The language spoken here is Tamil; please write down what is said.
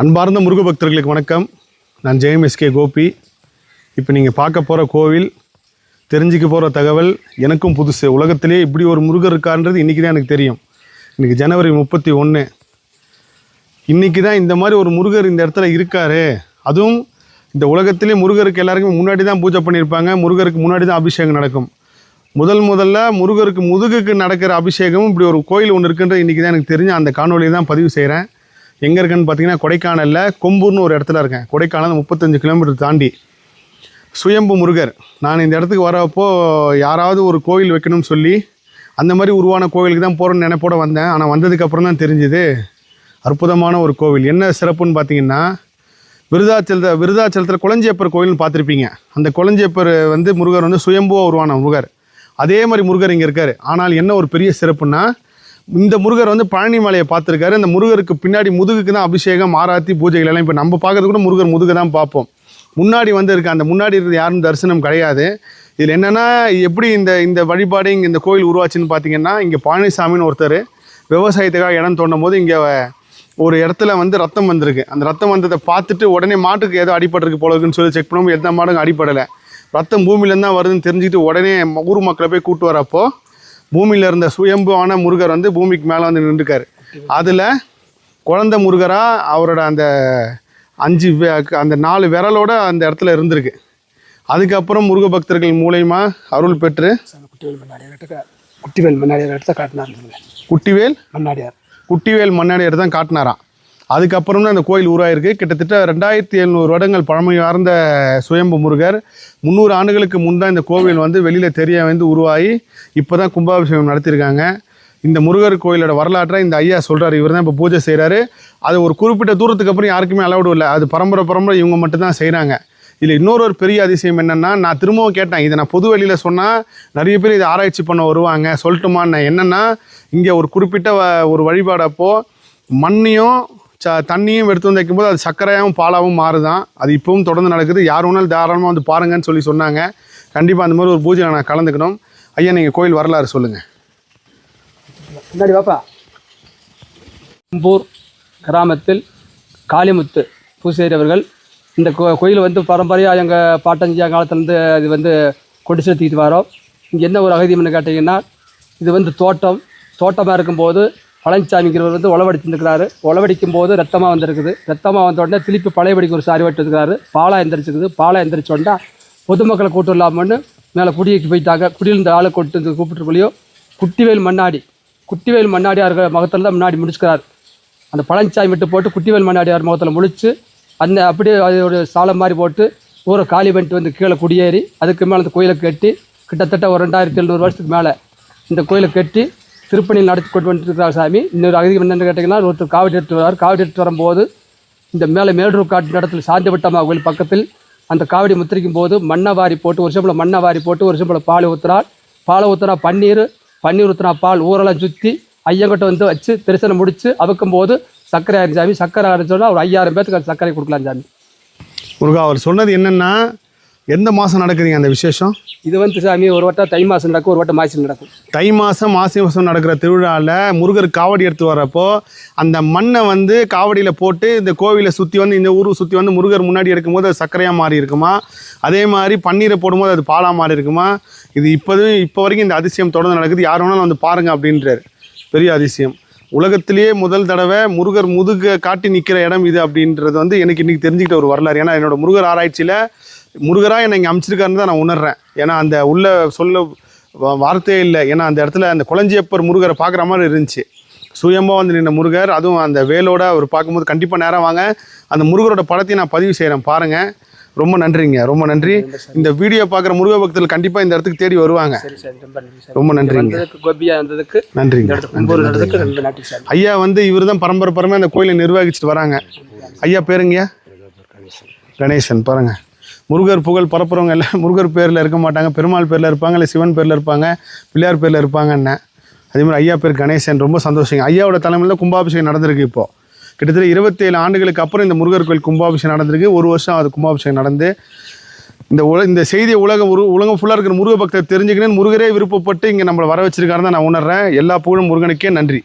அன்பார்ந்த முருக பக்தர்களுக்கு வணக்கம். நான் ஜெயம் எஸ்கே கோபி. இப்போ நீங்கள் பார்க்க போகிற கோவில் தெரிஞ்சுக்க போகிற தகவல் எனக்கும் புதுசு. உலகத்திலே இப்படி ஒரு முருகர் இருக்கான்றது இன்றைக்கி தான் எனக்கு தெரியும். இன்றைக்கி ஜனவரி முப்பத்தி ஒன்று இன்றைக்கி தான் இந்த மாதிரி ஒரு முருகர் இந்த இடத்துல இருக்கார். அதுவும் இந்த உலகத்திலே முருகருக்கு எல்லாருக்குமே முன்னாடி தான் பூஜை பண்ணியிருப்பாங்க. முருகருக்கு முன்னாடி தான் அபிஷேகம் நடக்கும். முதல் முதல்ல முருகருக்கு முதுகுக்கு நடக்கிற அபிஷேகமும் இப்படி ஒரு கோயில் ஒன்று இருக்குன்றது இன்றைக்கி தான் எனக்கு தெரிஞ்சு அந்த காணொலியை தான் பதிவு செய்கிறேன் எங்கே இருக்கேன்னு பார்த்தீங்கன்னா கொடைக்கானலில் கொம்பூர்னு ஒரு இடத்துல இருக்கேன். கொடைக்கானல் முப்பத்தஞ்சு கிலோமீட்டர் தாண்டி. சுயம்பு முருகர். நான் இந்த இடத்துக்கு வரப்போ யாராவது ஒரு கோவில் வைக்கணும்னு சொல்லி அந்த மாதிரி உருவான கோவிலுக்கு தான் போகிறேன்னு நினைப்போட வந்தேன். ஆனால் வந்ததுக்கப்புறம் தான் தெரிஞ்சுது அற்புதமான ஒரு கோவில். என்ன சிறப்புன்னு பார்த்தீங்கன்னா விருதாச்சலத்தை விருதாச்சலத்தில் குளஞ்சியப்பர் கோயில்னு பார்த்துருப்பீங்க அந்த குளஞ்சியப்பர் வந்து முருகர் வந்து சுயம்புவாக உருவான முருகர். அதே மாதிரி முருகர் இங்கே இருக்கார். ஆனால் என்ன ஒரு பெரிய சிறப்புன்னா இந்த முருகர் வந்து பழனி மலையை பார்த்துருக்காரு. அந்த முருகருக்கு பின்னாடி முதுகுக்கு தான் அபிஷேகம் ஆராத்தி பூஜைகள் எல்லாம். இப்போ நம்ம பார்க்கறது கூட முருகர் முதுகு தான் பார்ப்போம். முன்னாடி வந்து இருக்க அந்த முன்னாடி இருக்கிறது யாரும் தரிசனம் கிடையாது. இதில் என்னென்னா எப்படி இந்த இந்த வழிபாடு இங்கே இந்த கோயில் உருவாச்சுன்னு பார்த்தீங்கன்னா இங்கே பழனிசாமின்னு ஒருத்தர் விவசாயத்துக்காக இடம் தோண்டும் போது இங்கே ஒரு இடத்துல வந்து ரத்தம் வந்திருக்கு. அந்த ரத்தம் வந்ததை பார்த்துட்டு உடனே மாட்டுக்கு ஏதோ அடிபட்டிருக்கு போல இருக்குன்னு சொல்லி செக் பண்ணும்போது எந்த மாடும் அடிபடலை. ரத்தம் பூமியிலேருந்து தான் வருதுன்னு தெரிஞ்சுக்கிட்டு உடனே ஊர் மக்களை போய் கூப்பிட்டு வரப்போ பூமியில் இருந்த சுயம்புவான முருகர் வந்து பூமிக்கு மேலே வந்து நின்றுக்காரு அதில் குழந்தை முருகராக அவரோட அந்த அஞ்சு அந்த நாலு விரலோட அந்த இடத்துல இருந்திருக்கு. அதுக்கப்புறம் முருக பக்தர்கள் மூலயமா அருள் பெற்று குட்டிவேல் மன்னாடியார் கிட்ட குட்டிவேல் மன்னாடியார். குட்டிவேல் மன்னாடியார் தான் காட்டினாராம். அதுக்கப்புறம் தான் அந்த கோயில் உருவாயிருக்கு. கிட்டத்தட்ட ரெண்டாயிரத்தி எழுநூறு வருடங்கள் பழமை வார்ந்த சுயம்பு முருகர். முந்நூறு ஆண்டுகளுக்கு முன் தான் இந்த கோவில் வந்து வெளியில் தெரிய வந்து உருவாகி இப்போ தான் கும்பாபிஷேகம் நடத்தியிருக்காங்க இந்த முருகர் கோயிலோட வரலாற்றை இந்த ஐயா சொல்கிறார் இவர் தான் இப்போ பூஜை செய்கிறாரு அது ஒரு குறிப்பிட்ட தூரத்துக்கு அப்புறம் யாருக்குமே அலவுடு இல்லை. அது பரம்பரை பரம்பரை இவங்க மட்டும்தான் செய்கிறாங்க இதில் இன்னொரு ஒரு பெரிய அதிசயம் என்னென்னா நான் திரும்பவும் கேட்டேன். இதை நான் பொது வெளியில் சொன்னால் நிறைய பேர் இதை ஆராய்ச்சி பண்ண வருவாங்க. சொல்லட்டுமான்னு என்னென்னா இங்கே ஒரு குறிப்பிட்ட ஒரு வழிபாடப்போ மண்ணையும் ச தண்ணியும் எடுத்து வந்து வைக்கும்போது அது சர்க்கரையாகவும் பாலாகவும் மாறுதான். அது இப்போவும் தொடர்ந்து நடக்குது. யார் வேணாலும் தாராளமாக வந்து பாருங்கன்னு சொல்லி சொன்னாங்க. கண்டிப்பாக அந்த மாதிரி ஒரு பூஜையில் நான் கலந்துக்கணும். ஐயா நீங்கள் கோயில் வரலாறு சொல்லுங்கள் முன்னாடி பாப்பா கும்பூர் கிராமத்தில் காளிமுத்து பூசேரி அவர்கள் இந்த கோ கோயில் வந்து பரம்பரையாக எங்கள் பாட்டஞ்சியா காலத்துலேருந்து இது வந்து கொண்டு செலுத்திக்கிட்டு வரோம். இங்கே என்ன ஒரு அகதியம்னு கேட்டிங்கன்னா இது வந்து தோட்டம். தோட்டமாக இருக்கும்போது பழனிசாமிங்கிறவர் வந்து உழவடிச்சிருக்கிறாரு உழவடிக்கும் போது ரத்தமாக வந்திருக்குது. ரத்தமாக வந்த உடனே திருப்பி பழையபடிக்கு ஒரு சாரி வெட்டிருக்கிறாரு. பாலா எந்திரிச்சிருக்குது பாலா எந்திரிச்ச உடனே பொதுமக்களை கூட்டு இல்லாமன்னு மேலே குடிக்கு போயிட்டாங்க. குடியிருந்த ஆளை கொண்டு கூப்பிட்டுருக்குள்ளேயோ குட்டிவேல் மண்ணாடி குட்டிவேல் மண்ணாடியார் மகத்தில் தான் முன்னாடி முடிச்சுக்கிறார். அந்த பழனிச்சாமி விட்டு போட்டு குட்டிவேல் மண்ணாடியார் முகத்தில் முடிச்சு அந்த அப்படியே அது ஒரு சாலம் மாதிரி போட்டு ஊரை காலி பண்ணிட்டு வந்து கீழே குடியேறி அதுக்கு மேலே அந்த கோயிலை கட்டி கிட்டத்தட்ட ஒரு ரெண்டாயிரத்தி எழுநூறு வருஷத்துக்கு மேலே இந்த கோயிலை கட்டி திருப்பணியில் நடத்தி கொண்டு வந்துருக்கிறார் இருக்கிறார் சாமி. இன்னொரு அகதிக்கு என்னென்னு கேட்டிங்கன்னா ஒருத்தர் காவடி எடுத்து வரார் காவடி எடுத்து வரும்போது இந்த மேலே மேலூர் காட்டு இடத்துல சாந்தி வட்டமா கோயில் பக்கத்தில் அந்த காவடி முத்திரிக்கும் போது மண்ணை வாரி போட்டு ஒரு செம்பில் மண்ணை வாரி போட்டு ஒரு செம்பில் பால் ஊற்றுறார் பாலை ஊற்றுனா பன்னீர் பன்னீர் ஊற்றுனா பால் ஊரெல்லாம் சுற்றி ஐயங்கிட்ட வந்து வச்சு தரிசனம் முடித்து அவுக்கும் போது சர்க்கரை சாமி சர்க்கரை ஆரம்பிச்சோன்னா ஒரு ஐயாயிரம் பேத்துக்கு அந்த சர்க்கரை கொடுக்கலாம் சாமி. முருகா அவர் சொன்னது என்னென்னா எந்த மாதம் நடக்குதுங்க அந்த விசேஷம்? இது வந்து சாமி ஒரு வட்டம் தை மாதம் நடக்கும் ஒரு வட்டம் மாசி நடக்கும். தை மாதம் மாசி மாதம் நடக்கிற திருவிழாவில் முருகர் காவடி எடுத்து வரப்போ அந்த மண்ணை வந்து காவடியில் போட்டு இந்த கோவிலை சுற்றி வந்து இந்த ஊரை சுற்றி வந்து முருகர் முன்னாடி எடுக்கும்போது அது சர்க்கரையாக மாறி இருக்குமா? அதே மாதிரி பன்னீரை போடும்போது அது பாலாக மாறி இருக்குமா? இது இப்போதும் இப்போ வரைக்கும் இந்த அதிசயம் தொடர்ந்து நடக்குது. யார் வேணாலும் வந்து பாருங்கள் அப்படின்றார். பெரிய அதிசயம். உலகத்திலேயே முதல் தடவை முருகர் முதுக காட்டி நிற்கிற இடம் இது அப்படின்றது வந்து எனக்கு இன்றைக்கி தெரிஞ்சுக்கிட்ட ஒரு வரலாறு. ஏன்னா என்னோட முருகர் ஆராய்ச்சியில் முருகராக என்னை இங்கே அமைச்சிருக்காருன்னு தான் நான் உணர்றேன். ஏன்னா அந்த உள்ள சொல்ல வா- வார்த்தையே இல்லை. ஏன்னா அந்த இடத்துல அந்த குளஞ்சியப்பர் முருகரை பார்க்குற மாதிரி இருந்துச்சு. சுயமாக வந்து நின்ற முருகர் அதுவும் அந்த வேலோட அவர் பார்க்கும்போது கண்டிப்பாக நேரம் வாங்க. அந்த முருகரோட படத்தையும் நான் பதிவு செய்கிறேன் பாருங்கள் ரொம்ப நன்றிங்க. ரொம்ப நன்றி. இந்த வீடியோ பார்க்குற முருக பக்தர்கள் கண்டிப்பாக இந்த இடத்துக்கு தேடி வருவாங்க. சரி சரி. ரொம்ப நன்றி சார். ரொம்ப நன்றிங்க. வந்ததுக்கு கோபியா இருந்ததுக்கு நன்றிங்க. ஐயா வந்து இவர் தான் பரம்பரை பரமே அந்த கோயிலை நிர்வகிச்சுட்டு வராங்க. ஐயா பேருங்கய்யா? கணேசன். பாருங்க. முருகர் புகழ் பரப்புறவங்க எல்லாம் முருகர் பேரில் இருக்க மாட்டாங்க. பெருமாள் பேரில் இருப்பாங்க இல்லை சிவன் பேரில் இருப்பாங்க பிள்ளையார் பேரில் இருப்பாங்கன்னு. அதே மாதிரி ஐயா பேர் கணேசன் ரொம்ப சந்தோஷங்க. ஐயாவோட தலைமையில் தான் கும்பாபிஷேகம் நடந்திருக்கு இப்போது கிட்டத்தட்ட இருபத்தேழு ஆண்டுகளுக்கு அப்புறம் இந்த முருகர் கோயில் கும்பாபிஷேகம் நடந்திருக்கு. ஒரு வருஷம் அது கும்பாபிஷேகம் நடந்து இந்த உல இந்த செய்தியை உலகம் உரு உலகம் ஃபுல்லாக இருக்கிற முருக பக்தர் தெரிஞ்சுக்கணும்னு முருகரே விருப்பப்பட்டு இங்கே நம்மளை வர வச்சிருக்காருன்னு தான் நான் உணர்றேன். எல்லா புகழும் முருகனுக்கே நன்றி.